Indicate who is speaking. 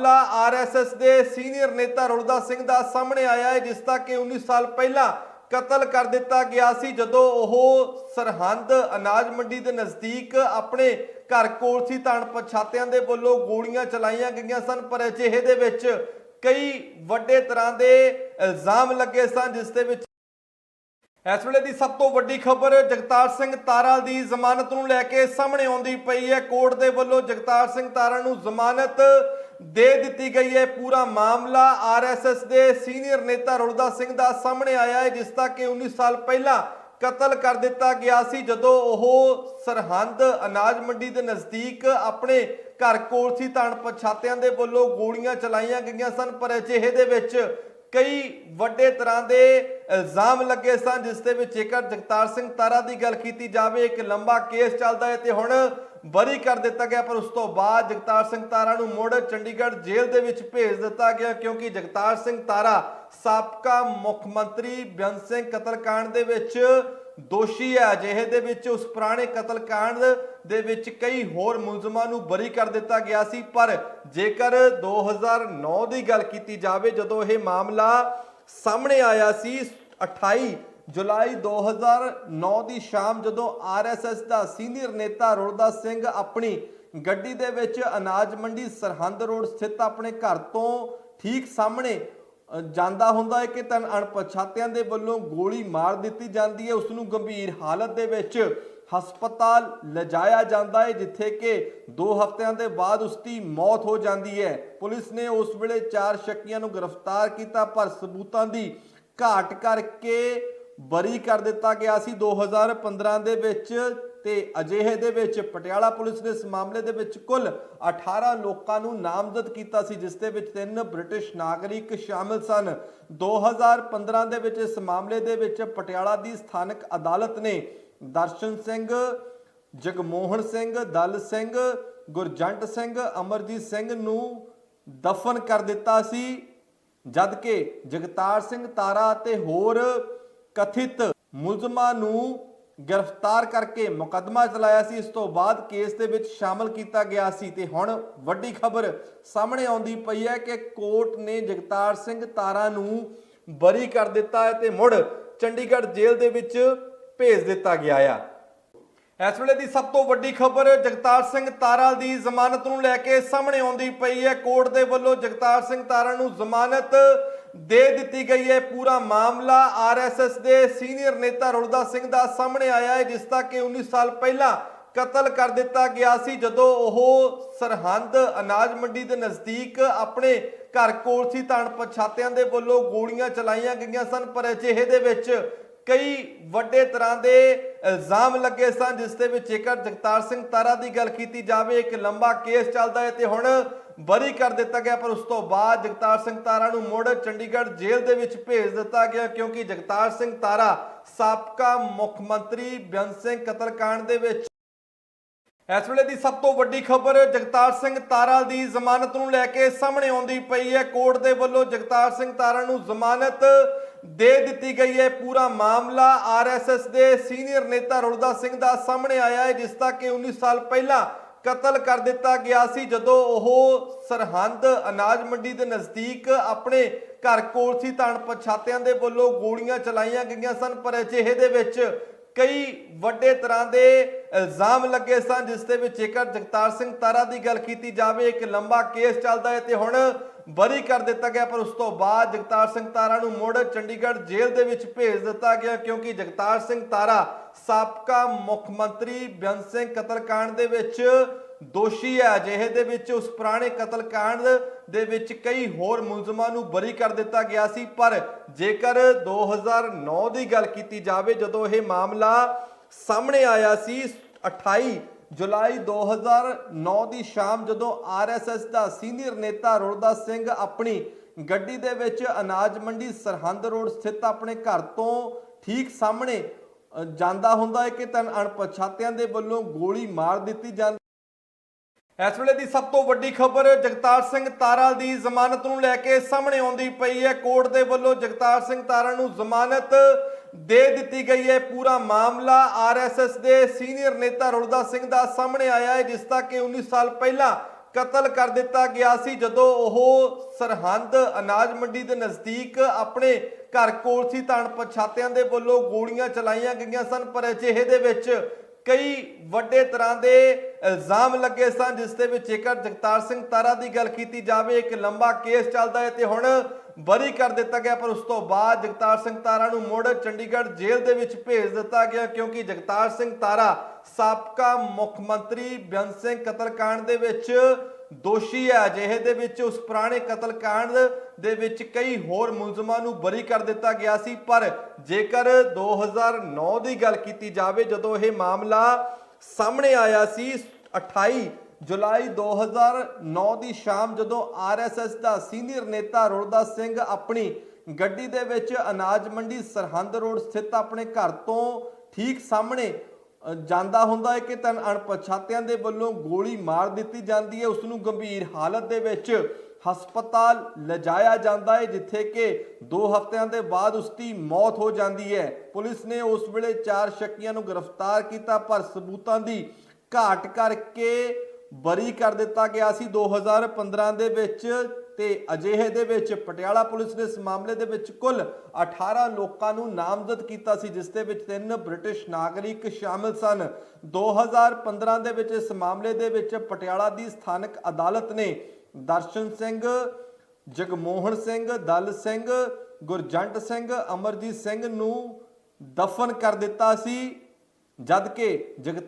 Speaker 1: ਮਾਮਲਾ ਆਰਐਸਐਸ ਦੇ ਸੀਨੀਅਰ ਨੇਤਾ ਰੁਲਦਾ ਸਿੰਘ ਦਾ ਸਾਹਮਣੇ ਆਇਆ ਹੈ, ਜਿਸ ਦਾ ਕਿ 19 ਸਾਲ ਪਹਿਲਾਂ ਕਤਲ ਕਰ ਦਿੱਤਾ ਗਿਆ ਸੀ, ਜਦੋਂ ਉਹ ਸਰਹੰਦ ਅਨਾਜ ਮੰਡੀ ਦੇ ਨਜ਼ਦੀਕ ਆਪਣੇ ਘਰ ਕੋਲ ਸੀ। ਤਾਂ ਪਛਾਤਿਆਂ ਦੇ ਵੱਲੋਂ ਗੋਲੀਆਂ ਚਲਾਈਆਂ ਗਈਆਂ ਸਨ, ਪਰ ਅਜਿਹੇ ਦੇ ਵਿੱਚ ਕਈ ਵੱਡੇ ਤਰ੍ਹਾਂ ਦੇ ਇਲਜ਼ਾਮ ਲੱਗੇ ਸਨ, ਜਿਸ ਦੇ ਵਿੱਚ ਇਸ ਵੇਲੇ ਦੀ ਸਭ ਤੋਂ ਵੱਡੀ ਖਬਰ ਜਗਤਾਰ ਸਿੰਘ ਤਾਰਾ ਦੀ ਜ਼ਮਾਨਤ ਨੂੰ ਲੈ ਕੇ ਸਾਹਮਣੇ ਆਉਂਦੀ ਪਈ ਹੈ। ਕੋਰਟ ਦੇ ਵੱਲੋਂ ਜਗਤਾਰ ਸਿੰਘ ਤਾਰਾ ਨੂੰ ਜ਼ਮਾਨਤ ਦੇ ਦਿੱਤੀ ਗਈ ਹੈ। ਪੂਰਾ ਮਾਮਲਾ ਆਰਐਸਐਸ ਦੇ ਸੀਨੀਅਰ ਨੇਤਾ ਰੁਲਦਾ ਸਿੰਘ ਦਾ ਸਾਹਮਣੇ ਆਇਆ ਹੈ, ਜਿਸ ਦਾ ਕਿ 19 ਸਾਲ ਪਹਿਲਾਂ ਕਤਲ ਕਰ ਦਿੱਤਾ ਗਿਆ ਸੀ, ਜਦੋਂ ਉਹ ਸਰਹੰਦ ਅਨਾਜ ਮੰਡੀ ਦੇ ਨਜ਼ਦੀਕ ਆਪਣੇ ਘਰ ਕੋਲ ਸੀ। ਤਾਂ ਪਛਾਤਿਆਂ ਦੇ ਵੱਲੋਂ ਗੋਲੀਆਂ ਚਲਾਈਆਂ ਗਈਆਂ ਸਨ, ਪਰ ਅਜਿਹੇ ਦੇ ਵਿੱਚ ਕਈ ਵੱਡੇ ਤਰ੍ਹਾਂ ਦੇ ਇਲਜ਼ਾਮ ਲੱਗੇ ਸਨ, ਜਿਸ ਦੇ ਵਿੱਚ ਜੇਕਰ ਜਗਤਾਰ ਸਿੰਘ ਤਾਰਾ ਦੀ ਗੱਲ ਕੀਤੀ ਜਾਵੇ, ਇੱਕ ਲੰਬਾ ਕੇਸ ਚੱਲਦਾ ਹੈ ਤੇ ਹੁਣ ਬਰੀ ਕਰ ਦਿੱਤਾ ਗਿਆ, ਪਰ ਉਸ ਤੋਂ ਬਾਅਦ ਜਗਤਾਰ ਸਿੰਘ ਤਾਰਾ ਨੂੰ ਮੁੜ ਚੰਡੀਗੜ੍ਹ ਜੇਲ੍ਹ ਦੇ ਵਿੱਚ ਭੇਜ ਦਿੱਤਾ ਗਿਆ, ਕਿਉਂਕਿ ਜਗਤਾਰ ਸਿੰਘ ਤਾਰਾ ਸਾਬਕਾ ਮੁੱਖ ਮੰਤਰੀ ਬਿਆਨ ਸਿੰਘ ਕਤਲकांड ਦੇ ਵਿੱਚ ਦੋਸ਼ੀ ਹੈ। ਅਜਿਹੇ ਦੇ ਵਿੱਚ ਉਸ ਪੁਰਾਣੇ ਕਤਲकांड ਦੇ ਵਿੱਚ ਕਈ ਹੋਰ ਮੁਲਜ਼ਮਾਂ ਨੂੰ ਬਰੀ ਕਰ ਦਿੱਤਾ ਗਿਆ ਸੀ, ਪਰ ਜੇਕਰ 2009 ਦੀ ਗੱਲ ਕੀਤੀ ਜਾਵੇ, ਜਦੋਂ ਇਹ ਮਾਮਲਾ ਸਾਹਮਣੇ ਆਇਆ ਸੀ 28 ਜੁਲਾਈ 2009 ਦੀ ਸ਼ਾਮ ਜਦੋਂ ਆਰਐਸਐਸ ਦਾ ਸੀਨੀਅਰ ਨੇਤਾ ਰੁਲਦਾ ਸਿੰਘ ਆਪਣੀ ਗੱਡੀ ਦੇ ਵਿੱਚ ਅਨਾਜ ਮੰਡੀ ਸਰਹੰਦ ਰੋਡ ਸਥਿਤ ਆਪਣੇ ਘਰ ਤੋਂ ਠੀਕ ਸਾਹਮਣੇ ਜਾਂਦਾ ਹੁੰਦਾ ਹੈ ਕਿ ਤਨ ਅਣਪਛਾਤਿਆਂ ਦੇ ਵੱਲੋਂ ਗੋਲੀ ਮਾਰ ਦਿੱਤੀ ਜਾਂਦੀ ਹੈ। ਉਸ ਨੂੰ ਗੰਭੀਰ ਹਾਲਤ ਦੇ ਵਿੱਚ ਹਸਪਤਾਲ ਲਿਜਾਇਆ ਜਾਂਦਾ ਹੈ, ਜਿੱਥੇ ਕਿ 2 ਹਫ਼ਤਿਆਂ ਦੇ ਬਾਅਦ ਉਸ ਦੀ ਮੌਤ ਹੋ ਜਾਂਦੀ ਹੈ। ਪੁਲਿਸ ਨੇ ਉਸ ਵੇਲੇ ਚਾਰ ਸ਼ੱਕੀਆਂ ਨੂੰ ਗ੍ਰਿਫਤਾਰ ਕੀਤਾ, ਪਰ ਸਬੂਤਾਂ ਦੀ ਘਾਟ ਕਰਕੇ ਬਰੀ ਕਰ ਦਿੱਤਾ ਗਿਆ ਸੀ 2015 ਦੇ ਵਿੱਚ ਤੇ ਅਜਿਹੇ ਦੇ ਵਿੱਚ ਪਟਿਆਲਾ ਪੁਲਿਸ ਨੇ ਇਸ ਮਾਮਲੇ ਦੇ ਵਿੱਚ ਕੁੱਲ 18 ਲੋਕਾਂ ਨੂੰ ਨਾਮਜ਼ਦ ਕੀਤਾ ਸੀ, ਜਿਸ ਦੇ ਵਿੱਚ ਤਿੰਨ ਬ੍ਰਿਟਿਸ਼ ਨਾਗਰਿਕ ਸ਼ਾਮਿਲ ਸਨ। 2015 ਦੇ ਵਿੱਚ ਇਸ ਮਾਮਲੇ ਦੇ ਵਿੱਚ ਪਟਿਆਲਾ ਦੀ ਸਥਾਨਕ ਅਦਾਲਤ ਨੇ ਦਰਸ਼ਨ ਸਿੰਘ, ਜਗਮੋਹਨ ਸਿੰਘ, ਦਲ ਸਿੰਘ, ਗੁਰਜੰਟ ਸਿੰਘ, ਅਮਰਜੀਤ ਸਿੰਘ ਨੂੰ ਦਫਨ ਕਰ ਦਿੱਤਾ ਸੀ, ਜਦਕਿ ਜਗਤਾਰ ਸਿੰਘ ਤਾਰਾ ਅਤੇ ਹੋਰ ਕਥਿਤ ਮੁਲਜ਼ਮਾਂ ਨੂੰ ਗ੍ਰਿਫਤਾਰ ਕਰਕੇ ਮੁਕੱਦਮਾ ਚਲਾਇਆ ਸੀ। ਇਸ ਤੋਂ ਬਾਅਦ ਕੇਸ ਦੇ ਵਿੱਚ ਸ਼ਾਮਲ ਕੀਤਾ ਗਿਆ ਸੀ ਤੇ ਹੁਣ ਵੱਡੀ ਖਬਰ ਸਾਹਮਣੇ ਆਉਂਦੀ ਪਈ ਹੈ ਕਿ ਕੋਰਟ ਨੇ ਜਗਤਾਰ ਸਿੰਘ ਤਾਰਾ ਨੂੰ ਬਰੀ ਕਰ ਦਿੱਤਾ ਹੈ ਤੇ ਮੁੜ ਚੰਡੀਗੜ੍ਹ ਜੇਲ੍ਹ ਦੇ ਵਿੱਚ ਭੇਜ ਦਿੱਤਾ ਗਿਆ ਆ। ਇਸ ਵੇਲੇ ਦੀ ਸਭ ਤੋਂ ਵੱਡੀ ਖਬਰ ਜਗਤਾਰ ਸਿੰਘ ਤਾਰਾ ਦੀ ਜ਼ਮਾਨਤ ਨੂੰ ਲੈ ਕੇ ਸਾਹਮਣੇ ਆਉਂਦੀ ਪਈ ਹੈ। ਕੋਰਟ ਦੇ ਵੱਲੋਂ ਜਗਤਾਰ ਸਿੰਘ ਤਾਰਾ ਨੂੰ ਜ਼ਮਾਨਤ ਦੇ ਦਿੱਤੀ ਗਈ ਹੈ। ਪੂਰਾ ਮਾਮਲਾ ਆਰਐਸਐਸ ਦੇ ਸੀਨੀਅਰ ਨੇਤਾ ਰੁਲਦਾ ਸਿੰਘ ਦਾ ਸਾਹਮਣੇ ਆਇਆ ਹੈ, ਜਿਸ ਦਾ ਕਿ 19 ਸਾਲ ਪਹਿਲਾਂ ਕਤਲ ਕਰ ਦਿੱਤਾ ਗਿਆ ਸੀ, ਜਦੋਂ ਉਹ ਸਰਹੰਦ ਅਨਾਜ ਮੰਡੀ ਦੇ ਨਜ਼ਦੀਕ ਆਪਣੇ ਘਰ ਕੋਲ ਸੀ। ਤਾਂ ਪਛਾਤਿਆਂ ਦੇ ਵੱਲੋਂ ਗੋਲੀਆਂ ਚਲਾਈਆਂ ਗਈਆਂ ਸਨ, ਪਰ ਅਜਿਹੇ ਦੇ ਵਿੱਚ ਕਈ ਵੱਡੇ ਤਰ੍ਹਾਂ ਦੇ ਇਲਜ਼ਾਮ ਲੱਗੇ ਸਨ, ਜਿਸ ਦੇ ਵਿੱਚ ਜੇਕਰ ਜਗਤਾਰ ਸਿੰਘ ਤਾਰਾ ਦੀ ਗੱਲ ਕੀਤੀ ਜਾਵੇ, ਇੱਕ ਲੰਬਾ ਕੇਸ ਚੱਲਦਾ ਹੈ ਤੇ ਹੁਣ ਬਰੀ ਕਰ ਦਿੱਤਾ ਗਿਆ, ਪਰ ਉਸ ਤੋਂ ਬਾਅਦ ਜਗਤਾਰ ਸਿੰਘ ਤਾਰਾ ਨੂੰ ਮੁੜ ਚੰਡੀਗੜ੍ਹ ਜੇਲ੍ਹ ਦੇ ਵਿੱਚ ਭੇਜ ਦਿੱਤਾ ਗਿਆ, ਕਿਉਂਕਿ ਜਗਤਾਰ ਸਿੰਘ ਤਾਰਾ ਸਾਬਕਾ ਮੁੱਖ ਮੰਤਰੀ ਬੇਅੰਤ ਸਿੰਘ ਕਤਲकांड ਦੇ ਵਿੱਚ। ਇਸ ਵੇਲੇ ਦੀ ਸਭ ਤੋਂ ਵੱਡੀ ਖਬਰ ਜਗਤਾਰ ਸਿੰਘ ਤਾਰਾ ਦੀ ਜ਼ਮਾਨਤ ਨੂੰ ਲੈ ਕੇ ਸਾਹਮਣੇ ਆਉਂਦੀ ਪਈ ਹੈ। ਕੋਰਟ ਦੇ ਵੱਲੋਂ ਜਗਤਾਰ ਸਿੰਘ ਤਾਰਾ ਨੂੰ ਜ਼ਮਾਨਤ ਦੇ ਦਿੱਤੀ ਗਈ ਹੈ। ਪੂਰਾ ਮਾਮਲਾ ਆਰਐਸਐਸ ਦੇ ਸੀਨੀਅਰ ਨੇਤਾ ਰੁਲਦਾ ਸਿੰਘ ਦਾ ਸਾਹਮਣੇ ਆਇਆ ਹੈ, ਜਿਸ ਦਾ ਕਿ 19 ਸਾਲ ਪਹਿਲਾਂ ਕਤਲ ਕਰ ਦਿੱਤਾ ਗਿਆ ਸੀ ਜਦੋਂ ਉਹ ਸਰਹੰਦ ਅਨਾਜ ਮੰਡੀ ਦੇ ਨਜ਼ਦੀਕ ਆਪਣੇ ਘਰ ਕੋਲ ਸੀ ਤਾਂ ਪਛਾਤਿਆਂ ਦੇ ਵੱਲੋਂ ਗੋਲੀਆਂ ਚਲਾਈਆਂ ਗਈਆਂ ਸਨ, ਪਰ ਅਜਿਹੇ ਦੇ ਵਿੱਚ ਕਈ ਵੱਡੇ ਤਰ੍ਹਾਂ ਦੇ ਇਲਜ਼ਾਮ ਲੱਗੇ ਸਨ, ਜਿਸ ਦੇ ਵਿੱਚ ਜੇਕਰ ਜਗਤਾਰ ਸਿੰਘ ਤਾਰਾ ਦੀ ਗੱਲ ਕੀਤੀ ਜਾਵੇ, ਇੱਕ ਲੰਬਾ ਕੇਸ ਚੱਲਦਾ ਹੈ ਤੇ ਹੁਣ ਬਰੀ ਕਰ ਦਿੱਤਾ ਗਿਆ, ਪਰ ਉਸ ਤੋਂ ਬਾਅਦ ਜਗਤਾਰ ਸਿੰਘ ਤਾਰਾ ਨੂੰ ਮੁੜ ਚੰਡੀਗੜ੍ਹ ਜੇਲ੍ਹ ਦੇ ਵਿੱਚ ਭੇਜ ਦਿੱਤਾ ਗਿਆ, ਕਿਉਂਕਿ ਜਗਤਾਰ ਸਿੰਘ ਤਾਰਾ ਸਾਬਕਾ ਮੁੱਖ ਮੰਤਰੀ ਬਿਆਨ ਸਿੰਘ ਕਤਲकांड ਦੇ ਵਿੱਚ ਦੋਸ਼ੀ ਹੈ। ਅਜਿਹੇ ਦੇ ਵਿੱਚ ਉਸ ਪੁਰਾਣੇ ਕਤਲकांड ਦੇ ਵਿੱਚ ਕਈ ਹੋਰ ਮੁਲਜ਼ਮਾਂ ਨੂੰ ਬਰੀ ਕਰ ਦਿੱਤਾ ਗਿਆ ਸੀ, ਪਰ ਜੇਕਰ 2009 ਦੀ ਗੱਲ ਕੀਤੀ ਜਾਵੇ, ਜਦੋਂ ਇਹ ਮਾਮਲਾ ਸਾਹਮਣੇ ਆਇਆ ਸੀ 28 ਜੁਲਾਈ 2009 ਦੀ ਸ਼ਾਮ ਜਦੋਂ ਆਰਐਸਐਸ ਦਾ ਸੀਨੀਅਰ ਨੇਤਾ ਰੁਲਦਾ ਸਿੰਘ ਆਪਣੀ ਗੱਡੀ ਦੇ ਵਿੱਚ ਅਨਾਜ ਮੰਡੀ ਸਰਹੰਦ ਰੋਡ ਸਥਿਤ ਆਪਣੇ ਘਰ ਤੋਂ ਠੀਕ ਸਾਹਮਣੇ ਜਾਂਦਾ ਹੁੰਦਾ ਹੈ ਕਿ ਤਨ ਅਣਪਛਾਤਿਆਂ ਦੇ ਵੱਲੋਂ ਗੋਲੀ ਮਾਰ ਦਿੱਤੀ ਜਾਂਦੀ ਇਸ ਵੇਲੇ ਦੀ ਸਭ ਤੋਂ ਵੱਡੀ ਖਬਰ ਜਗਤਾਰ ਸਿੰਘ ਤਾਰਾ ਦੀ ਜ਼ਮਾਨਤ ਨੂੰ ਲੈ ਕੇ ਸਾਹਮਣੇ ਆਉਂਦੀ ਪਈ ਹੈ। ਕੋਰਟ ਦੇ ਵੱਲੋਂ ਜਗਤਾਰ ਸਿੰਘ ਤਾਰਾ ਨੂੰ ਜ਼ਮਾਨਤ ਦੇ ਦਿੱਤੀ ਗਈ ਹੈ। ਪੂਰਾ ਮਾਮਲਾ ਆਰਐਸਐਸ ਦੇ ਸੀਨੀਅਰ ਨੇਤਾ ਰੁਲਦਾ ਸਿੰਘ ਦਾ ਸਾਹਮਣੇ ਆਇਆ ਹੈ, ਜਿਸ ਦਾ ਕਿ 19 ਸਾਲ ਪਹਿਲਾਂ ਕਤਲ ਕਰ ਦਿੱਤਾ ਗਿਆ ਸੀ, ਜਦੋਂ ਉਹ ਸਰਹੰਦ ਅਨਾਜ ਮੰਡੀ ਦੇ ਨਜ਼ਦੀਕ ਆਪਣੇ ਘਰ ਕੋਲ ਸੀ। ਤਾਂ ਅਣਪਛਾਤਿਆਂ ਦੇ ਵੱਲੋਂ ਗੋਲੀਆਂ ਚਲਾਈਆਂ ਗਈਆਂ ਸਨ, ਪਰ ਅਜਿਹੇ ਦੇ ਵਿੱਚ ਕਈ ਵੱਡੇ ਤਰ੍ਹਾਂ ਦੇ ਇਲਜ਼ਾਮ ਲੱਗੇ ਸਨ, ਜਿਸ ਦੇ ਵਿੱਚ ਜੇਕਰ ਜਗਤਾਰ ਸਿੰਘ ਤਾਰਾ ਦੀ ਗੱਲ ਕੀਤੀ ਜਾਵੇ, ਇੱਕ ਲੰਬਾ ਕੇਸ ਚੱਲਦਾ ਹੈ। ਤੇ ਹੁਣ ਬਰੀ ਕਰ ਦਿੱਤਾ ਗਿਆ, ਪਰ ਉਸ ਤੋਂ ਬਾਅਦ ਜਗਤਾਰ ਸਿੰਘ ਤਾਰਾ ਨੂੰ ਮੁੜ ਚੰਡੀਗੜ੍ਹ ਜੇਲ੍ਹ ਦੇ ਵਿੱਚ ਭੇਜ ਦਿੱਤਾ ਗਿਆ, ਕਿਉਂਕਿ ਜਗਤਾਰ ਸਿੰਘ ਤਾਰਾ ਸਾਬਕਾ ਮੁੱਖ ਮੰਤਰੀ ਬਿਆਨ ਸਿੰਘ ਕਤਲकांड ਦੇ ਵਿੱਚ ਦੋਸ਼ੀ ਹੈ। ਅਜਿਹੇ ਦੇ ਵਿੱਚ ਉਸ ਪੁਰਾਣੇ ਕਤਲकांड ਦੇ ਵਿੱਚ ਕਈ ਹੋਰ ਮੁਲਜ਼ਮਾਂ ਨੂੰ ਬਰੀ ਕਰ ਦਿੱਤਾ ਗਿਆ ਸੀ, ਪਰ ਜੇਕਰ 2009 ਦੀ ਗੱਲ ਕੀਤੀ ਜਾਵੇ, ਜਦੋਂ ਇਹ ਮਾਮਲਾ ਸਾਹਮਣੇ ਆਇਆ ਸੀ 28 ਜੁਲਾਈ 2009 ਦੀ ਸ਼ਾਮ ਜਦੋਂ ਆਰਐਸਐਸ ਦਾ ਸੀਨੀਅਰ ਨੇਤਾ ਰੁਲਦਾ ਸਿੰਘ ਆਪਣੀ ਗੱਡੀ ਦੇ ਵਿੱਚ ਅਨਾਜ ਮੰਡੀ ਸਰਹੰਦ ਰੋਡ ਸਥਿਤ ਆਪਣੇ ਘਰ ਤੋਂ ਠੀਕ ਸਾਹਮਣੇ ਜਾਂਦਾ ਹੁੰਦਾ ਹੈ ਕਿ ਤਨ ਅਣਪਛਾਤਿਆਂ ਦੇ ਵੱਲੋਂ ਗੋਲੀ ਮਾਰ ਦਿੱਤੀ ਜਾਂਦੀ ਹੈ। ਉਸ ਨੂੰ ਗੰਭੀਰ ਹਾਲਤ ਦੇ ਵਿੱਚ ਹਸਪਤਾਲ ਲਿਜਾਇਆ ਜਾਂਦਾ ਹੈ, ਜਿੱਥੇ ਕਿ 2 ਹਫ਼ਤਿਆਂ ਦੇ ਬਾਅਦ ਉਸ ਦੀ ਮੌਤ ਹੋ ਜਾਂਦੀ ਹੈ। ਪੁਲਿਸ ਨੇ ਉਸ ਵੇਲੇ ਚਾਰ ਸ਼ੱਕੀਆਂ ਨੂੰ ਗ੍ਰਿਫਤਾਰ ਕੀਤਾ, ਪਰ ਸਬੂਤਾਂ ਦੀ ਘਾਟ ਕਰਕੇ ਬਰੀ ਕਰ ਦਿੱਤਾ ਗਿਆ ਸੀ 2015 ਦੇ ਵਿੱਚ ਤੇ ਅਜਿਹੇ ਦੇ ਵਿੱਚ ਪਟਿਆਲਾ ਪੁਲਿਸ ਨੇ ਇਸ ਮਾਮਲੇ ਦੇ ਵਿੱਚ ਕੁੱਲ 18 ਲੋਕਾਂ ਨੂੰ ਨਾਮਜ਼ਦ ਕੀਤਾ ਸੀ, ਜਿਸ ਦੇ ਵਿੱਚ ਤਿੰਨ ਬ੍ਰਿਟਿਸ਼ ਨਾਗਰਿਕ ਸ਼ਾਮਿਲ ਸਨ। 2015 ਦੇ ਵਿੱਚ ਇਸ ਮਾਮਲੇ ਦੇ ਵਿੱਚ ਪਟਿਆਲਾ ਦੀ ਸਥਾਨਕ ਅਦਾਲਤ ਨੇ ਦਰਸ਼ਨ ਸਿੰਘ, ਜਗਮੋਹਨ ਸਿੰਘ, ਦਲ ਸਿੰਘ, ਗੁਰਜੰਟ ਸਿੰਘ, ਅਮਰਜੀਤ ਸਿੰਘ ਨੂੰ ਦਫਨ ਕਰ ਦਿੱਤਾ ਸੀ ਜਦ ਕਿ ਜਗਤਾ